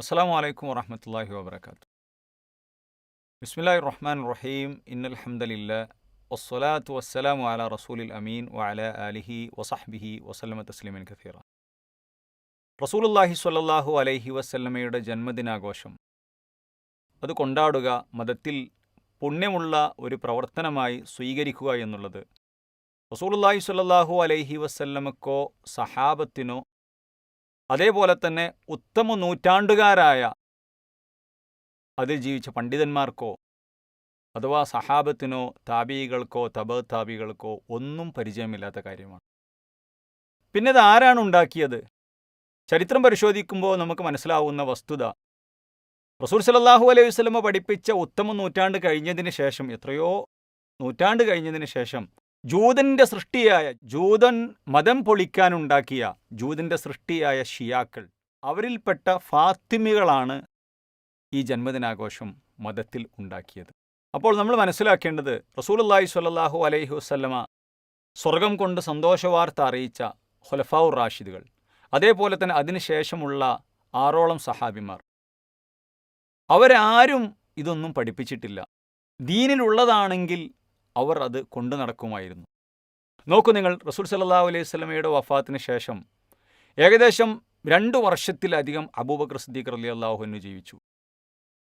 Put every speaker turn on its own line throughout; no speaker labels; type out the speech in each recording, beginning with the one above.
അസ്സാം വലൈക്കും വാഹമത്തല്ലാഹി വാബർക്കാത്തു ബിസ്മില്ലാഹി റഹ്മാൻ റഹീം ഇന്നൽഹമ്മദില്ല വസ്സലാത്തു വസ്സലാമു അല റസൂലിൽ അമീൻ വഅല അലിഹി വസഹ്ബിഹി വസല്ലമ തസ്ലിമൻ കഥീറ റസൂലുല്ലാഹി സ്വല്ലല്ലാഹു അലൈഹി വസല്ലമയുടെ ജന്മദിനാഘോഷം. അത് കൊണ്ടാടുക മതത്തിൽ പുണ്യമുള്ള ഒരു പ്രവർത്തനമായി സ്വീകരിക്കുക എന്നുള്ളത്. റസൂലുല്ലാഹി സ്വല്ലല്ലാഹു അലൈഹി വസല്ലമക്കോ സഹാബത്തിനോ അതേപോലെ തന്നെ ഉത്തമ നൂറ്റാണ്ടുകാരായ അതിൽ ജീവിച്ച പണ്ഡിതന്മാർക്കോ അഥവാ സഹാബത്തിനോ താബികൾക്കോ തബ താബികൾക്കോ ഒന്നും പരിചയമില്ലാത്ത കാര്യമാണ്. പിന്നെ ഇത് ആരാണ് ഉണ്ടാക്കിയത്? ചരിത്രം പരിശോധിക്കുമ്പോൾ നമുക്ക് മനസ്സിലാവുന്ന വസ്തുത റസൂൽ സലല്ലാഹു അലൈഹി വസ്ലമ പഠിപ്പിച്ച ഉത്തമ നൂറ്റാണ്ട് കഴിഞ്ഞതിന് ശേഷം എത്രയോ നൂറ്റാണ്ട് കഴിഞ്ഞതിന് ശേഷം ജൂതന്റെ സൃഷ്ടിയായ ജൂതൻ മതം പൊളിക്കാനുണ്ടാക്കിയ ജൂതന്റെ സൃഷ്ടിയായ ഷിയാക്കൾ അവരിൽപ്പെട്ട ഫാത്തിമികളാണ് ഈ ജന്മദിനാഘോഷം മതത്തിൽ ഉണ്ടാക്കിയത്. അപ്പോൾ നമ്മൾ മനസ്സിലാക്കേണ്ടത് റസൂലുല്ലാഹി സ്വല്ലല്ലാഹു അലൈഹി വസ്ലമ സ്വർഗം കൊണ്ട് സന്തോഷവാർത്ത അറിയിച്ച ഹൊലഫാവുർ റാഷിദുകൾ. അതേപോലെ തന്നെ അതിനുശേഷമുള്ള ആറോളം സഹാബിമാർ. അവരാരും ഇതൊന്നും പഠിപ്പിച്ചിട്ടില്ല. ദീനിലുള്ളതാണെങ്കിൽ അവർ അത് കൊണ്ടു നടക്കുമായിരുന്നു. നോക്കൂ നിങ്ങൾ റസൂൽ സല്ലാ അലൈഹി സ്വലമയുടെ വഫാത്തിന് ശേഷം ഏകദേശം രണ്ട് വർഷത്തിലധികം അബൂബക്കർ സിദ്ദീഖ് അലി അള്ളാഹുനു ജീവിച്ചു.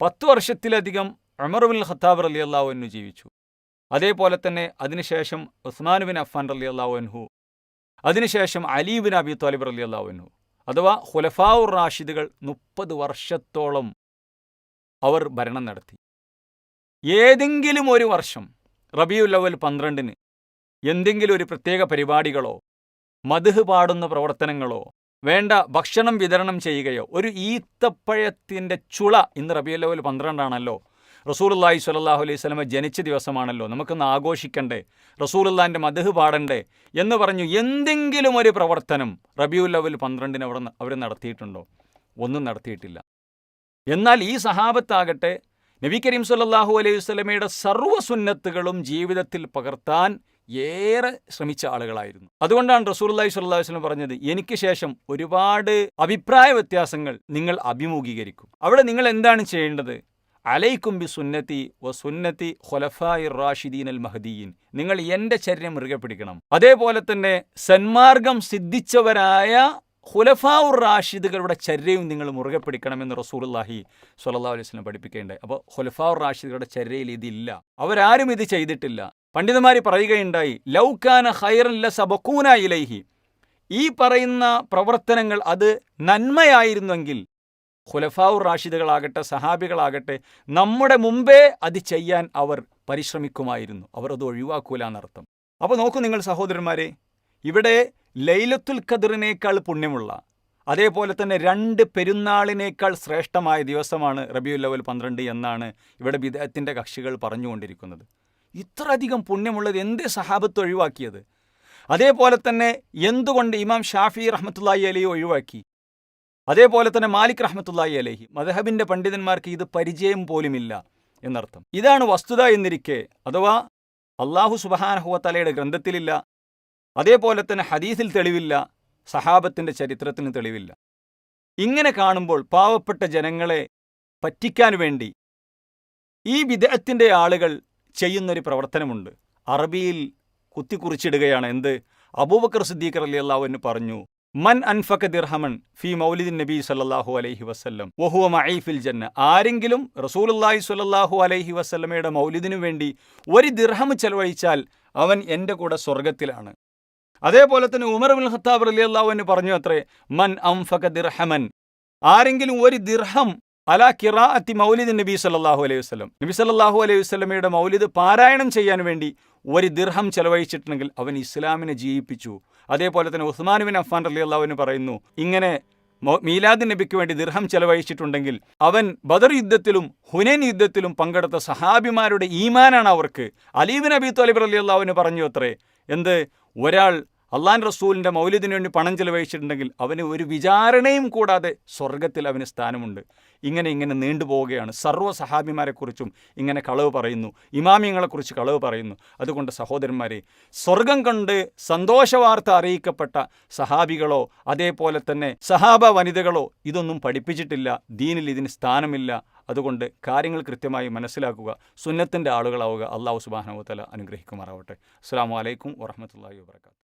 പത്ത് വർഷത്തിലധികം അമറുബിൻ ഖത്താബ് അലി അള്ളാഹുനു ജീവിച്ചു. അതേപോലെ തന്നെ അതിനുശേഷം ഉസ്മാൻ ബിൻ അഫാൻ അലി അള്ളാഹുൻഹു അതിനുശേഷം Ali bin Abi Talib Ali അള്ളാഹുൻഹു അഥവാ ഹുലഫാവുർ റാഷിദുകൾ മുപ്പത് വർഷത്തോളം അവർ ഭരണം നടത്തി. ഏതെങ്കിലും ഒരു വർഷം റബിയുൽ അവൽ പന്ത്രണ്ടിന് എന്തെങ്കിലും ഒരു പ്രത്യേക പരിപാടികളോ മധുഹ് പാടുന്ന പ്രവർത്തനങ്ങളോ വേണ്ട ഭക്ഷണം വിതരണം ചെയ്യുകയോ ഒരു ഈത്തപ്പഴത്തിന്റെ ചുള ഇന്ന് റബിയുൽ അവൽ പന്ത്രണ്ടാണല്ലോ. റസൂലുല്ലാഹി സ്വല്ലല്ലാഹു അലൈഹി സ്വലമ ജനിച്ച ദിവസമാണല്ലോ. നമുക്കൊന്ന് ആഘോഷിക്കണ്ടേ? റസൂലുല്ലാന്റെ മധുഹ് പാടണ്ടേ? എന്ന് പറഞ്ഞു എന്തെങ്കിലും ഒരു പ്രവർത്തനം റബിയുൽ അവൽ പന്ത്രണ്ടിന് അവർ അവർ നടത്തിയിട്ടുണ്ടോ? ഒന്നും നടത്തിയിട്ടില്ല. എന്നാൽ ഈ സഹാബത്താകട്ടെ നബി കരീം സല്ലാഹു അലൈഹി വസ്ലമയുടെ സർവസുന്നത്തുകളും ജീവിതത്തിൽ പകർത്താൻ ഏറെ ശ്രമിച്ച ആളുകളായിരുന്നു. അതുകൊണ്ടാണ് റസൂർല്ലാഹി സ്വല്ലാ വസ്ലം പറഞ്ഞത് എനിക്ക് ശേഷം ഒരുപാട് അഭിപ്രായ വ്യത്യാസങ്ങൾ നിങ്ങൾ അഭിമുഖീകരിക്കും. അവിടെ നിങ്ങൾ എന്താണ് ചെയ്യേണ്ടത്? അലൈക്കും ബി സുന്നത്തി വ സുന്നത്തി ഖൊലഫായി റാഷിദീൻ അൽ മഹദീൻ. നിങ്ങൾ എന്റെ ചര്യം മുറുകെ പിടിക്കണം. അതേപോലെ തന്നെ സന്മാർഗം സിദ്ധിച്ചവരായ ഹുലഫാവുർ റാഷിദുകളുടെ ചര്യയും നിങ്ങൾ മുറുകെ പിടിക്കണമെന്ന് റസൂലുല്ലാഹി സ്വല്ലാ അലൈഹി സ്വലം പഠിപ്പിക്കേണ്ടത്. അപ്പോൾ ഹുലഫാവുർ റാഷിദുകളുടെ ചര്യയിൽ ഇതില്ല. അവരാരും ഇത് ചെയ്തിട്ടില്ല. പണ്ഡിതന്മാർ പറയുകയുണ്ടായി ലൗക്കാന ഹൈറല്ല സബക്കൂന ഇലൈഹി. ഈ പറയുന്ന പ്രവർത്തനങ്ങൾ അത് നന്മയായിരുന്നെങ്കിൽ ഹുലഫാവുർ റാഷിദുകളാകട്ടെ സഹാബികളാകട്ടെ നമ്മുടെ മുമ്പേ അത് ചെയ്യാൻ അവർ പരിശ്രമിക്കുമായിരുന്നു. അവർ അത് ഒഴിവാക്കൂല എന്നർത്ഥം. അപ്പോൾ നോക്കൂ നിങ്ങൾ സഹോദരന്മാരെ ഇവിടെ ലൈലത്തുൽ ഖദറിനേക്കാൾ പുണ്യമുള്ള അതേപോലെ തന്നെ രണ്ട് പെരുന്നാളിനേക്കാൾ ശ്രേഷ്ഠമായ ദിവസമാണ് റബിയുൽ ലവൽ പന്ത്രണ്ട് എന്നാണ് ഇവിടെ വിദേഹത്തിന്റെ കക്ഷികൾ പറഞ്ഞുകൊണ്ടിരിക്കുന്നത്. ഇത്രയധികം പുണ്യമുള്ളത് എന്തേ സഹാബത്ത് ഒഴിവാക്കിയത്? അതേപോലെ തന്നെ എന്തുകൊണ്ട് ഇമാം ഷാഫി റഹ്മത്തുല്ലാഹി അലഹി ഒഴിവാക്കി? അതേപോലെ തന്നെ മാലിക് റഹ്മത്തുല്ലാഹി അലഹി മദഹബിന്റെ പണ്ഡിതന്മാർക്ക് ഇത് പരിചയം പോലുമില്ല എന്നർത്ഥം. ഇതാണ് വസ്തുത എന്നിരിക്കെ അഥവാ അള്ളാഹു സുബഹാനഹുവത്തലയുടെ ഗ്രന്ഥത്തിലില്ല അതേപോലെ തന്നെ ഹദീസിൽ തെളിവില്ല സഹാബത്തിന്റെ ചരിത്രത്തിന് തെളിവില്ല. ഇങ്ങനെ കാണുമ്പോൾ പാവപ്പെട്ട ജനങ്ങളെ പറ്റിക്കാൻ വേണ്ടി ഈ വിദേഹത്തിന്റെ ആളുകൾ ചെയ്യുന്നൊരു പ്രവർത്തനമുണ്ട്. അറബിയിൽ കുത്തിക്കുറിച്ചിടുകയാണ് എന്ത്? അബൂബക്കർ സിദ്ദീഖർ അലി അള്ളാഹുവിന് പറഞ്ഞു മൻ അൻഫക്ക ദിർഹമൻ ഫി മൗലിദിൻ നബി സല്ലാഹു അലൈഹി വസ്ല്ലം വഹുവ മഈഫിൽ ജന്ന ആരെങ്കിലും റസൂലുല്ലാഹി സ്വല്ലല്ലാഹു അലൈഹി വസ്ലമയുടെ മൗലിദിനു വേണ്ടി ഒരു ദിർഹം ചെലവഴിച്ചാൽ അവൻ എന്റെ കൂടെ സ്വർഗത്തിലാണ് അതേപോലെ തന്നെ ഉമർ ബിൻ ഖത്താബ് അലി അള്ളാഹുവിന് പറഞ്ഞു അത്രേ മൻ അംഫക ദിർഹമൻ. ആരെങ്കിലും ഒരു ദിർഹം അലാ കിറാഅത്തി മൗലിദ് നബി സല്ലാഹു അലൈഹി വസ്ലം നബി സല്ലാഹു അലൈഹി വസ്ലമയുടെ മൗലിദ് പാരായണം ചെയ്യാൻ വേണ്ടി ഒരു ദിർഹം ചെലവഴിച്ചിട്ടുണ്ടെങ്കിൽ അവൻ ഇസ്ലാമിനെ ജീവിപ്പിച്ചു. അതേപോലെ തന്നെ ഉസ്മാൻ ബിൻ അഫ്ഫാൻ അലി അള്ളാഹുവിന് പറയുന്നു ഇങ്ങനെ മീലാദ് നബിക്ക് വേണ്ടി ദിർഹം ചെലവഴിച്ചിട്ടുണ്ടെങ്കിൽ അവൻ ബദർ യുദ്ധത്തിലും ഹുനൈൻ യുദ്ധത്തിലും പങ്കെടുത്ത സഹാബിമാരുടെ ഈമാനാണ് അവർക്ക്. അലീബിൻ നബി തോലിബ് അലി അള്ളാഹുവിന് പറഞ്ഞു അത്രേ എന്ത്? ഒരാൾ അള്ളാൻ റസൂലിന്റെ മൗലിദിന് വേണ്ടി പണം ചിലവഴിച്ചിട്ടുണ്ടെങ്കിൽ അവന് ഒരു വിചാരണയും കൂടാതെ സ്വർഗത്തിൽ അവന് സ്ഥാനമുണ്ട്. ഇങ്ങനെ ഇങ്ങനെ നീണ്ടുപോവുകയാണ് സർവ സഹാബിമാരെക്കുറിച്ചും ഇങ്ങനെ കളവ് പറയുന്നു. ഇമാമിയങ്ങളെക്കുറിച്ച് കളവ് പറയുന്നു. അതുകൊണ്ട് സഹോദരന്മാരെ സ്വർഗം കണ്ട് സന്തോഷവാർത്ത അറിയിക്കപ്പെട്ട സഹാബികളോ അതേപോലെ തന്നെ സഹാബ വനിതകളോ ഇതൊന്നും പഠിപ്പിച്ചിട്ടില്ല. ദീനിൽ ഇതിന് സ്ഥാനമില്ല. അതുകൊണ്ട് കാര്യങ്ങൾ കൃത്യമായി മനസ്സിലാക്കുക. സുന്നത്തിന്റെ ആളുകളാവുക. അള്ളാഹു സുബാനവത്തല അനുഗ്രഹിക്കുമാറാവട്ടെ. അസ്സാം വലൈക്കും വറഹമത്തല്ലാഹി വാബർക്കാത്തു